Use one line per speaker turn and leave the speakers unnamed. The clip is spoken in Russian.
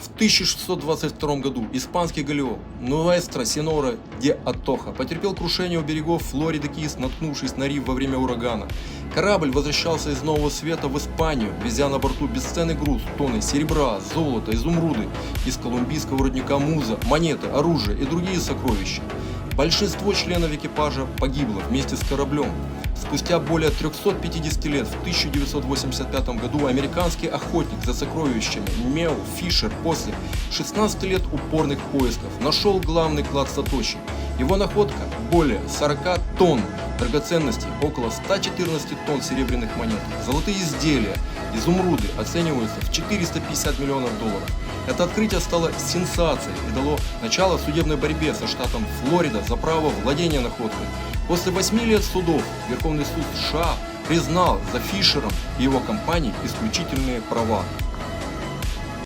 В 1622 году испанский галеон Нуэстро Синора де Атоха потерпел крушение у берегов Флориды Кис, наткнувшись на риф во время урагана. Корабль возвращался из Нового Света в Испанию, везя на борту бесценный груз, тонны серебра, золота, изумруды, из колумбийского рудника Муза, монеты, оружие и другие сокровища. Большинство членов экипажа погибло вместе с кораблем. Спустя более 350 лет, в 1985 году, американский охотник за сокровищами Мел Фишер после 16 лет упорных поисков нашел главный клад Сатоши. Его находка – более 40 тонн драгоценностей, около 114 тонн серебряных монет, золотые изделия, изумруды оцениваются в 450 миллионов долларов. Это открытие стало сенсацией и дало начало судебной борьбе со штатом Флорида за право владения находкой. После 8 лет судов Верховный суд США признал за Фишером и его компанией исключительные права.